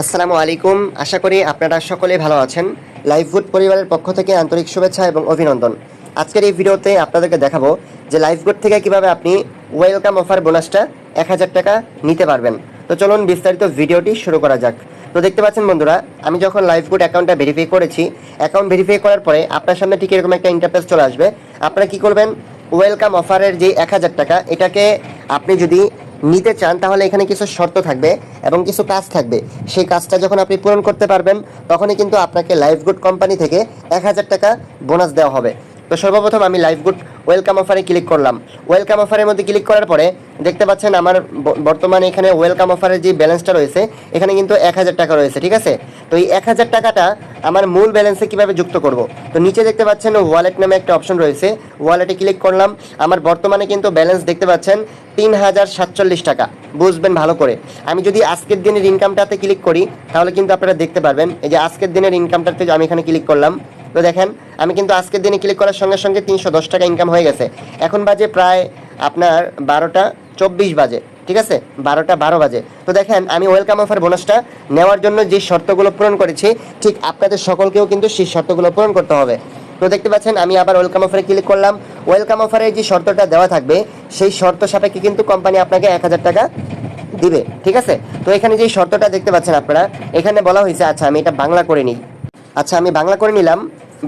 আসসালামু আলাইকুম। আশা করি আপনারা সকলে ভালো আছেন। লাইফগুড পরিবারের পক্ষ থেকে আন্তরিক শুভেচ্ছা এবং অভিনন্দন। আজকের এই ভিডিওতে আপনাদেরকে দেখাবো যে লাইফগুড থেকে কীভাবে আপনি ওয়েলকাম অফার বোনাসটা এক হাজার টাকা নিতে পারবেন। তো চলুন বিস্তারিত ভিডিওটি শুরু করা যাক। তো দেখতে পাচ্ছেন বন্ধুরা, আমি যখন লাইফগুড অ্যাকাউন্টটা ভেরিফাই করেছি অ্যাকাউন্ট ভেরিফাই করার পরে আপনার সামনে ঠিক এরকম একটা ইন্টারফেস চলে আসবে। আপনারা কি করবেন? ওয়েলকাম অফারের যে এক হাজার টাকা, এটাকে আপনি যদি নিতে চান, তাহলে এখানে কিছু শর্ত থাকবে এবং কিছু কাজ থাকবে। সেই কাজটা যখন আপনি পূরণ করতে পারবেন, তখনই কিন্তু আপনাকে লাইফগুড কোম্পানি থেকে এক হাজার টাকা বোনাস দেওয়া হবে। তো সর্বপ্রথম আমি লাইফগুড ওয়েলকাম অফারে ক্লিক করলাম। ওয়েলকাম অফারের মধ্যে ক্লিক করার পরে দেখতে পাচ্ছেন আমার বর্তমানে এখানে ওয়েলকাম অফারের যে ব্যালেন্সটা রয়েছে, এখানে কিন্তু এক হাজার টাকা রয়েছে, ঠিক আছে? তো এই এক হাজার টাকাটা আমার মূল ব্যালেন্সে কীভাবে যুক্ত করব? তো নিচে দেখতে পাচ্ছেন ওয়ালেট নামে একটা অপশন রয়েছে। ওয়ালেটে ক্লিক করলাম। আমার বর্তমানে কিন্তু ব্যালেন্স দেখতে পাচ্ছেন তিন হাজার সাতচল্লিশ টাকা। বুঝবেন ভালো করে। আমি যদি আজকের দিনের ইনকামটাতে ক্লিক করি, তাহলে কিন্তু আপনারা দেখতে পারবেন, এই যে আজকের দিনের ইনকামটাতে আমি এখানে ক্লিক করলাম। তো দেখেন, আমি কিন্তু আজকের দিনে ক্লিক করার সঙ্গে সঙ্গে তিনশো দশ টাকা ইনকাম হয়ে গেছে। এখন বাজে প্রায় আপনার বারোটা চব্বিশ বাজে। ঠিক আছে? বারোটা বারো বাজে। তো দেখেন, আমি ওয়েলকাম অফার বোনাসটা নেওয়ার জন্য যে শর্তগুলো পূরণ করেছি, ঠিক আপনাদের সকলকেও কিন্তু সেই শর্তগুলো পূরণ করতে হবে। তো দেখতে পাচ্ছেন, আমি আবার ওয়েলকাম অফারে ক্লিক করলাম। ওয়েলকাম অফারে যে শর্তটা দেওয়া থাকবে, সেই শর্ত সাপেক্ষে কিন্তু কোম্পানি আপনাকে এক হাজার টাকা দিবে। ঠিক আছে? তো এখানে যে শর্তটা দেখতে পাচ্ছেন আপনারা, এখানে বলা হয়েছে আচ্ছা আমি এটা বাংলা করে নিই। আচ্ছা আমি বাংলা করে নিলাম।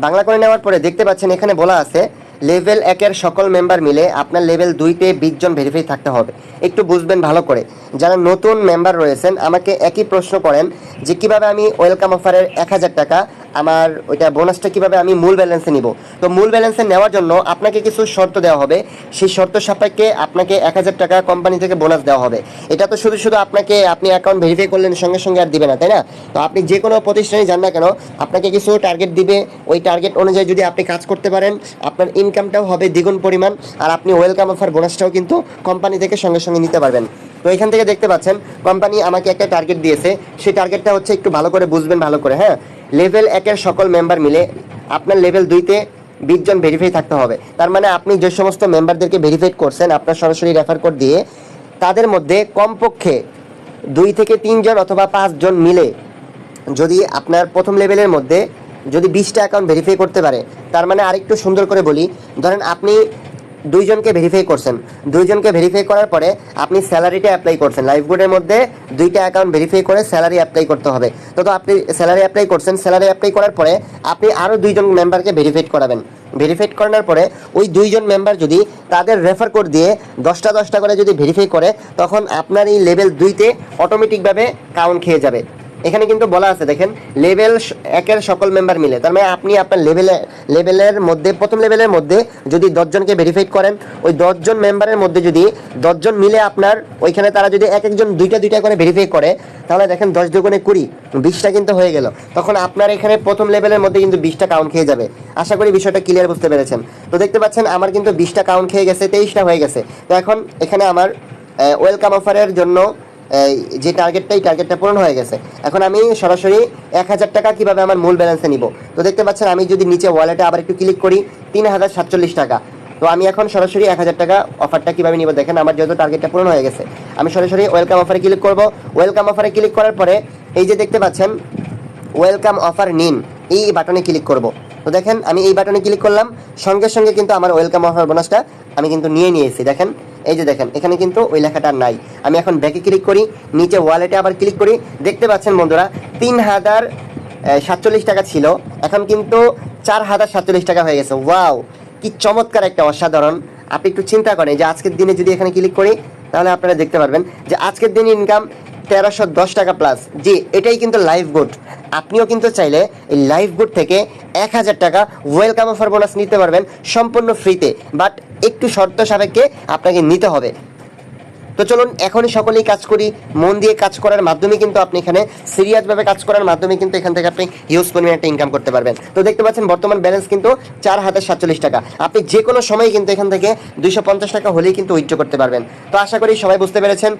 বাংলা করে নেওয়ার পরে দেখতে পাচ্ছেন, এখানে বলা আছে লেভেল একের সকল মেম্বার মিলে আপনার লেভেল দুইতে বিশ জন ভেরিফাই থাকতে হবে। একটু বুঝবেন ভালো করে। যারা নতুন মেম্বার রয়েছেন, আমাকে একই প্রশ্ন করেন যে কীভাবে আমি ওয়েলকাম অফারের এক হাজার টাকা আমার ওইটা বোনাসটা কীভাবে আমি মূল ব্যালেন্সে নিব? তো মূল ব্যালেন্সে নেওয়ার জন্য আপনাকে কিছু শর্ত দেওয়া হবে। সেই শর্ত সাপেক্ষে আপনাকে এক হাজার টাকা কোম্পানি থেকে বোনাস দেওয়া হবে। এটা তো শুধু শুধু আপনাকে আপনি অ্যাকাউন্ট ভেরিফাই করলেন, সঙ্গে সঙ্গে আর দিবে না, তাই না? তো আপনি যে কোনো প্রতিষ্ঠানে যান না কেন, আপনাকে কিছু টার্গেট দিবে। ওই টার্গেট অনুযায়ী যদি আপনি কাজ করতে পারেন, আপনার ইনকামটাও হবে দ্বিগুণ পরিমাণ, আর আপনি ওয়েলকাম অফার বোনাসটাও কিন্তু কোম্পানি থেকে সঙ্গে সঙ্গে নিতে পারবেন। তো এখান থেকে দেখতে পাচ্ছেন কোম্পানি আমাকে একটা টার্গেট দিয়েছে। সেই টার্গেটটা হচ্ছে একটু ভালো করে বুঝবেন, ভালো করে হ্যাঁ? লেভেল একের সকল মেম্বার মিলে আপনার লেভেল দুইতে বিশ জন ভেরিফাই থাকতে হবে। তার মানে আপনি যে সমস্ত মেম্বারদেরকে ভেরিফাই করছেন, আপনার সরাসরি রেফার কোড দিয়ে তাদের মধ্যে কমপক্ষে দুই থেকে তিনজন অথবা পাঁচজন মিলে যদি আপনার প্রথম লেভেলের মধ্যে যদি বিশটা অ্যাকাউন্ট ভেরিফাই করতে পারে, তার মানে আরেকটু সুন্দর করে বলি, ধরেন আপনি দুইজনকে ভেরিফাই করছেন। দুইজনকে ভেরিফাই করার পরে আপনি স্যালারিটা অ্যাপ্লাই করছেন। লাইফগুডের মধ্যে দুইটা অ্যাকাউন্ট ভেরিফাই করে স্যালারি অ্যাপ্লাই করতে হবে। তো তো আপনি স্যালারি অ্যাপ্লাই করছেন স্যালারি অ্যাপ্লাই করার পরে আপনি আরও দুইজন মেম্বারকে ভেরিফাইড করাবেন। ভেরিফাইড করানোর পরে ওই দুইজন মেম্বার যদি তাদের রেফার কোড দিয়ে দশটা দশটা করে যদি ভেরিফাই করে, তখন আপনার এই লেভেল দুইতে অটোমেটিকভাবে কাউন্ট খেয়ে যাবে। এখানে কিন্তু বলা আছে, দেখেন, লেভেল একের সকল মেম্বার মিলে। তার মানে আপনি আপনার লেভেলে লেভেলের মধ্যে, প্রথম লেভেলের মধ্যে যদি দশজনকে ভেরিফাইড করেন, ওই দশজন মেম্বারের মধ্যে যদি দশজন মিলে আপনার, ওইখানে তারা যদি এক একজন দুইটা দুইটা করে ভেরিফাই করে, তাহলে দেখেন দশ দুগুণে কুড়ি, বিশটা কিন্তু হয়ে গেল। তখন আপনার এখানে প্রথম লেভেলের মধ্যে কিন্তু বিশটা কাউন্ট খেয়ে যাবে। আশা করি বিষয়টা ক্লিয়ার বুঝতে পেরেছেন। তো দেখতে পাচ্ছেন, আমার কিন্তু বিশটা কাউন্ট খেয়ে গেছে, তেইশটা হয়ে গেছে। তো এখন এখানে আমার ওয়েলকাম অফারের জন্য যে টার্গেটটা টার্গেটটা পূরণ হয়ে গেছে। এখন আমি সরাসরি এক হাজার টাকা কীভাবে আমার মূল ব্যালেন্সে নিব? তো দেখতে পাচ্ছেন, আমি যদি নিচে ওয়ালেটে আবার একটু ক্লিক করি, তিন হাজার সাতচল্লিশ টাকা। তো আমি এখন সরাসরি এক হাজার টাকা অফারটা কীভাবে নিব? দেখেন, আমার যেহেতু টার্গেটটা পূরণ হয়ে গেছে। আমি সরাসরি ওয়েলকাম অফারে ক্লিক করব। ওয়েলকাম অফারে ক্লিক করার পরে, এই যে দেখতে পাচ্ছেন ওয়েলকাম অফার নিন এই বাটনে ক্লিক করব। তো দেখেন, আমি এই বাটনে ক্লিক করলাম। সঙ্গে সঙ্গে কিন্তু আমার ওয়েলকাম অফার বোনাসটা আমি কিন্তু নিয়ে নিয়েছি। দেখেন এই যে দেখেন, এখানে কিন্তু ওই লেখাটা নাই। আমি এখন ব্যাকে ক্লিক করি, নিচে ওয়ালেটে আবার ক্লিক করি। দেখতে পাচ্ছেন বন্ধুরা, তিন হাজার সাতচল্লিশ টাকা ছিল। এখন কিন্তু চার হাজার সাতচল্লিশ টাকা হয়ে গেছে। ওয়াও কি চমৎকার একটা অসাধারণ। আপনি একটু চিন্তা করেন যে আজকের দিনে যদি এখানে ক্লিক করি, তাহলে আপনারা দেখতে পারবেন যে আজকের দিনে ইনকাম তেরোশো দশ টাকা প্লাস জি, এটাই কিন্তু লাইফ গুড আপনিও কিন্তু চাইলে এই লাইফ গুড থেকে এক হাজার টাকা ওয়েলকাম অফার বোনাস নিতে পারবেন সম্পূর্ণ ফ্রিতে বাট একটু শর্ত সাপেক্ষে আপনাকে নিতে হবে। তো চলুন, এখনই সকলেই কাজ করি। মন দিয়ে কাজ করার মাধ্যমে কিন্তু আপনি এখানে সিরিয়াসভাবে কাজ করার মাধ্যমে কিন্তু এখান থেকে আপনি হিউজ পরিমাণে একটা ইনকাম করতে পারবেন। তো দেখতে পাচ্ছেন, বর্তমান ব্যালেন্স কিন্তু চার হাজার সাতচল্লিশ টাকা। আপনি যে কোনো সময় কিন্তু এখান থেকে দুইশো পঞ্চাশ টাকা হলেই কিন্তু উইথড্র করতে পারবেন। তো আশা করি সবাই বুঝতে পেরেছেন।